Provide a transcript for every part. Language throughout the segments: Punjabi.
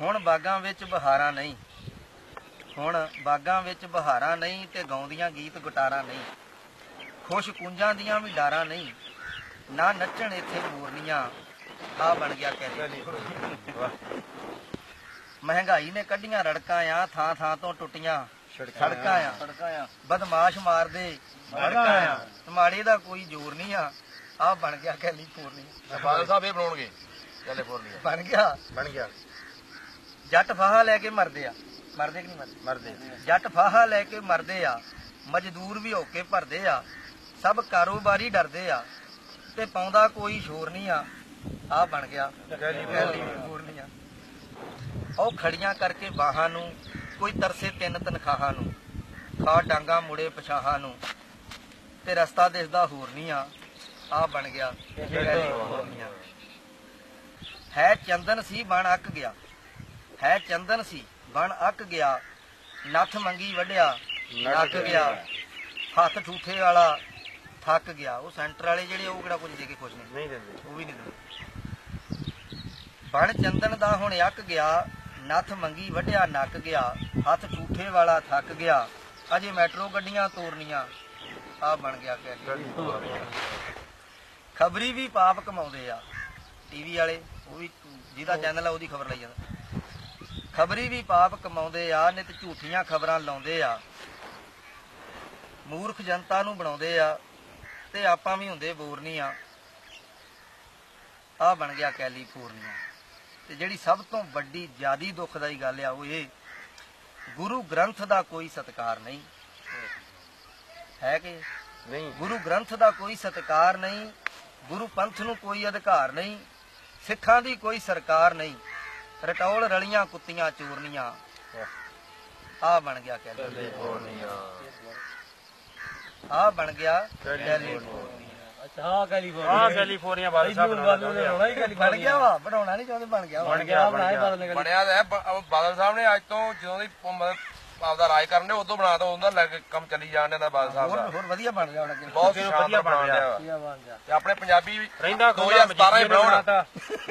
ਹੁਣ ਬਾਗਾਂ ਵਿੱਚ ਬਹਾਰਾਂ ਨਹੀਂ। ਹੁਣ ਬਾਗਾਂ ਵਿੱਚ ਬਹਾਰਾਂ ਨਹੀਂ ਤੇ ਗਾਉਂਦੀਆਂ ਗੀਤ ਗੁਟਾਰਾਂ ਨਹੀਂ। ਖੁਸ਼ ਕੁੰਜਾਂ ਦੀਆਂ ਵੀ ਡਾਰਾਂ ਨਹੀਂ। ਨਾ ਨੱਚਣ ਇੱਥੇ ਮੂਰਨੀਆਂ। ਆ ਬਣ ਗਿਆ ਕੈਲੀ ਮਹਿੰਗਾਈ ਨੇ ਕੱਢੀਆਂ ਰੜਕਾਂ ਆ ਥਾਂ ਥਾਂ ਤੋਂ ਟੁੱਟੀਆਂ। ਸੜਕਾਂ ਆ। ਬਦਮਾਸ਼ ਮਾਰਦੇ ਸੜਕਾਂ ਆ। ਮਾੜੇ ਦਾ ਕੋਈ ਜ਼ੋਰ ਨਹੀਂ ਆ। ਆ ਬਣ ਗਿਆ ਕੈਲੀਫੋਰਨੀਆ। ਬਾਦਲ ਸਾਹਿਬ ਇਹ ਬਣਾਉਣਗੇ। ਕੈਲੀਫੋਰਨੀਆ। ਬਣ ਗਿਆ। ਬਣ ਗਿਆ। ਜੱਟ ਫਾਹਾ ਲੈ ਕੇ ਮਰਦੇ ਆ। ਮਰਦੇ ਕਿ ਨਹੀਂ ਮਰਦੇ? ਮਰਦੇ ਜੱਟ ਫਾਹਾ ਲੈ ਕੇ ਮਰਦੇ ਆ ਮਜ਼ਦੂਰ ਵੀ ਹੋ ਕੇ ਭਰਦੇ ਆ ਸਭ ਕਾਰੋਬਾਰੀ ਡਰਦੇ ਆ ਤੇ ਪਾਉਂਦਾ ਕੋਈ ਸ਼ੋਰ ਨਹੀਂ ਆ। ਆ ਬਣ ਗਿਆ। ਉਹ ਖੜੀਆਂ ਕਰਕੇ ਬਾਹਾਂ ਨੂੰ ਕੋਈ ਤਰਸੇ ਤਿੰਨ ਤਨਖਾਹਾਂ ਨੂੰ ਖਾ ਡਾਂਗਾ ਮੁੜੇ ਪਛਾਹਾਂ ਨੂੰ ਤੇ ਰਸਤਾ ਦਿਸਦਾ ਹੋਰ ਨਹੀਂ ਆ। ਆ ਬਣ ਗਿਆ। ਹੈ ਚੰਦਨ ਸੀ ਬਣ ਅੱਕ ਗਿਆ। ਹੈ ਚੰਦਨ ਸੀ। ਬਣ ਅੱਕ ਗਿਆ ਨੱਥ ਮੰਗੀ ਵੱਢਿਆ ਨੱਕ ਗਿਆ। ਹੱਥ ਠੂਠੇ ਵਾਲਾ ਥੱਕ ਗਿਆ। ਉਹ ਸੈਂਟਰ ਵਾਲੇ ਜਿਹੜੇ ਉਹ ਕਿਹੜਾ ਕੁਝ ਦੇ ਕੇ ਖੁਸ਼ ਨੇ? ਨਹੀਂ ਦਿੰਦੇ। ਉਹ ਵੀ ਨਹੀਂ ਦਿੰਦੇ। ਬਣ ਚੰਦਨ ਦਾ ਹੁਣ ਅੱਕ ਗਿਆ ਨੱਥ ਮੰਗੀ ਵੱਢਿਆ ਨੱਕ ਗਿਆ ਹੱਥ ਠੂਠੇ ਵਾਲਾ ਥੱਕ ਗਿਆ। ਅਜੇ ਮੈਟਰੋ ਗੱਡੀਆਂ ਤੋਰਨੀਆਂ ਆ ਬਣ ਗਿਆ ਕਹਿ ਖਬਰੀ ਵੀ ਪਾਪ ਕਮਾਉਂਦੇ ਆ। ਟੀਵੀ ਵਾਲੇ ਉਹ ਵੀ ਜਿਹਦਾ ਚੈਨਲ ਆ ਉਹਦੀ ਖਬਰ ਲਈ ਜਾਂਦਾ। ਖਬਰੀ ਵੀ ਪਾਪ ਕਮਾਉਂਦੇ ਆ ਨਿਤ ਝੂਠੀਆਂ ਖਬਰਾਂ ਲਾਉਂਦੇ ਆ। ਮੂਰਖ ਜਨਤਾ ਨੂੰ ਬਣਾਉਂਦੇ ਆ ਤੇ ਆਪਾਂ ਵੀ ਹੁੰਦੇ ਬੋਰ ਨਹੀਂ ਆ ਆ ਬਣ ਗਿਆ ਕੈਲੀਫੋਰਨੀਆ। ਤੇ ਜਿਹੜੀ ਸਭ ਤੋਂ ਵੱਡੀ ਜਿਆਦੀ ਦੁੱਖਦਾਈ ਗੱਲ ਆ ਉਹ ਇਹ ਗੁਰੂ ਗ੍ਰੰਥ ਦਾ ਕੋਈ ਸਤਕਾਰ ਨਹੀਂ। ਹੈ ਕਿ? ਨਹੀਂ। ਗੁਰੂ ਗ੍ਰੰਥ ਦਾ ਕੋਈ ਸਤਕਾਰ ਨਹੀਂ ਗੁਰੂ ਪੰਥ ਨੂੰ ਕੋਈ ਅਧਿਕਾਰ ਨਹੀਂ ਸਿੱਖਾਂ ਦੀ ਕੋਈ ਸਰਕਾਰ ਨਹੀਂ। ਰਟੌਲ ਰਲੀਆਂ ਕੁੱਤੀਆਂ ਚੂਰਨੀਆਂ। ਆ ਬਣ ਗਿਆ ਕੈਲੀਫੋਰਨੀਆ। ਆ ਬਣ ਗਿਆ ਕੈਲੀਫੋਰਨੀਆ। ਅੱਛਾ ਹਾਂ ਕੈਲੀਫੋਰਨੀਆ। ਆ ਕੈਲੀਫੋਰਨੀਆ ਬਾਦਲ ਸਾਹਿਬ ਨੇ ਬਣ ਗਿਆ ਵਾ ਬਣਾਉਣਾ ਨਹੀਂ ਚਾਹੁੰਦੇ ਬਣ ਗਿਆ। ਬਣ ਗਿਆ ਬਣਾਏ ਬਾਦਲ ਨੇ ਬਣਿਆ ਤਾਂ ਬਾਦਲ ਸਾਹਿਬ ਨੇ ਅੱਜ ਤੋਂ ਜਦੋਂ ਦੀ ਮਤਲਬ ਆਪਦਾ ਰਾਜ ਕਰਨ ਦੇ ਉਦੋਂ ਬਣਾਤਾ ਉਹਦਾ ਲੱਗ ਕੰਮ ਚੱਲੀ ਜਾਣ ਦਾ ਬਾਦਲ ਸਾਹਿਬ ਹੋਰ ਦਾ। ਹੋਰ ਵਧੀਆ ਬਣ ਗਿਆ ਹੁਣ ਅੱਗੇ। ਬਹੁਤ ਵਧੀਆ ਬਣ ਰਿਹਾ ਕੀ ਬਣ ਗਿਆ। ਤੇ ਆਪਣੇ ਪੰਜਾਬੀ ਵੀ ਰਹਿੰਦਾ 2017 ਹੀ ਬਣਾਉਣ।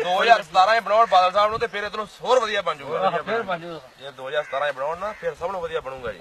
2017 ਹੀ ਬਣਾਉਣ ਬਾਦਲ ਸਾਹਿਬ ਨੂੰ ਤੇ ਫਿਰ ਇਧਰੋਂ ਹੋਰ ਵਧੀਆ ਬਣ ਜਾਊਗਾ। ਫਿਰ ਬਣ ਜਾਊਗਾ। ਜੇ 2017 ਹੀ ਬਣਾਉਣ ਨਾ ਫਿਰ ਸਭ ਨੂੰ ਵਧੀਆ ਬਣੂਗਾ ਜੀ।